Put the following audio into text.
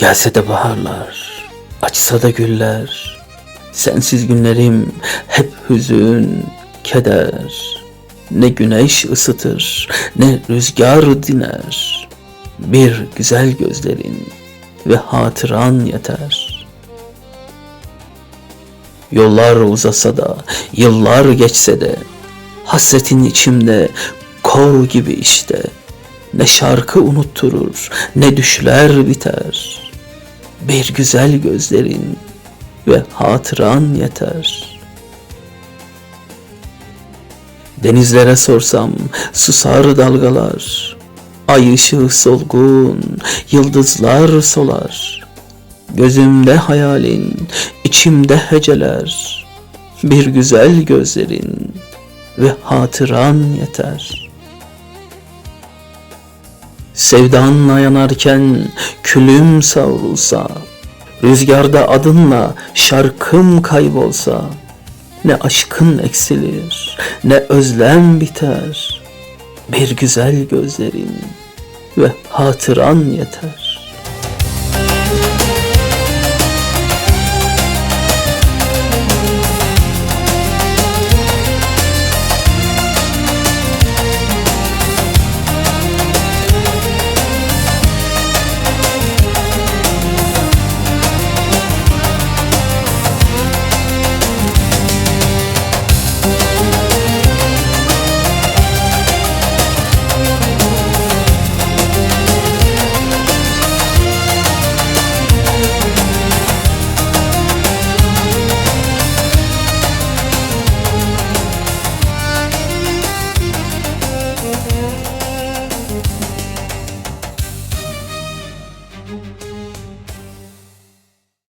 Gelse de baharlar, açsa da güller, sensiz günlerim hep hüzün, keder. Ne güneş ısıtır, ne rüzgar diner. Bir güzel gözlerin ve hatıran yeter. Yollar uzasa da, yıllar geçse de, hasretin içimde kor gibi işte. Ne şarkı unutturur, ne düşler biter. Bir güzel gözlerin ve hatıran yeter. Denizlere sorsam susar dalgalar. Ay ışığı solgun, yıldızlar solar. Gözümde hayalin, içimde heceler. Bir güzel gözlerin ve hatıran yeter.'' Sevdanla yanarken külüm savrulsa, Rüzgarda adınla şarkım kaybolsa, Ne aşkın eksilir, ne özlem biter, Bir güzel gözlerin ve hatıran yeter.